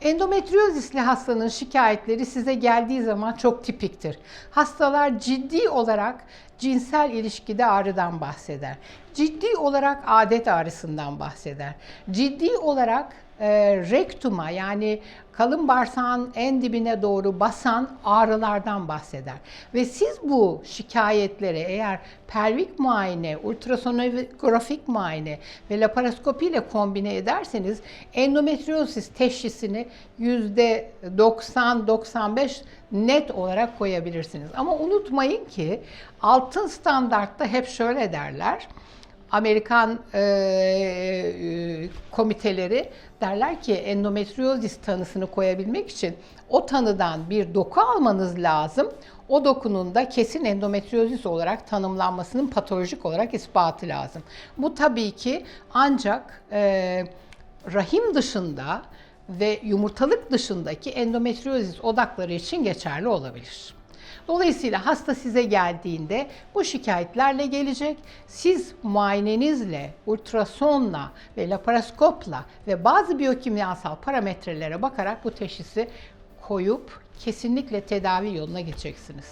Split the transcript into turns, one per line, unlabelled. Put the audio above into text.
Endometriozisli hastanın şikayetleri size geldiği zaman çok tipiktir. Hastalar ciddi olarak cinsel ilişkide ağrıdan bahseder. Ciddi olarak adet ağrısından bahseder. Ciddi olarak e, rektuma yani kalın bağırsağın en dibine doğru basan ağrılardan bahseder. Ve siz bu şikayetleri eğer pelvik muayene, ultrasonografik muayene ve laparoskopi ile kombine ederseniz endometriosis teşhisini %90-95 net olarak koyabilirsiniz. Ama unutmayın ki altın standartta hep şöyle derler. Amerikan e, e, komiteleri derler ki endometriozis tanısını koyabilmek için o tanıdan bir doku almanız lazım. O dokunun da kesin endometriozis olarak tanımlanmasının patolojik olarak ispatı lazım. Bu tabii ki ancak e, rahim dışında ve yumurtalık dışındaki endometriozis odakları için geçerli olabilir. Dolayısıyla hasta size geldiğinde bu şikayetlerle gelecek. Siz muayenenizle, ultrasonla ve laparoskopla ve bazı biyokimyasal parametrelere bakarak bu teşhisi koyup kesinlikle tedavi yoluna gideceksiniz.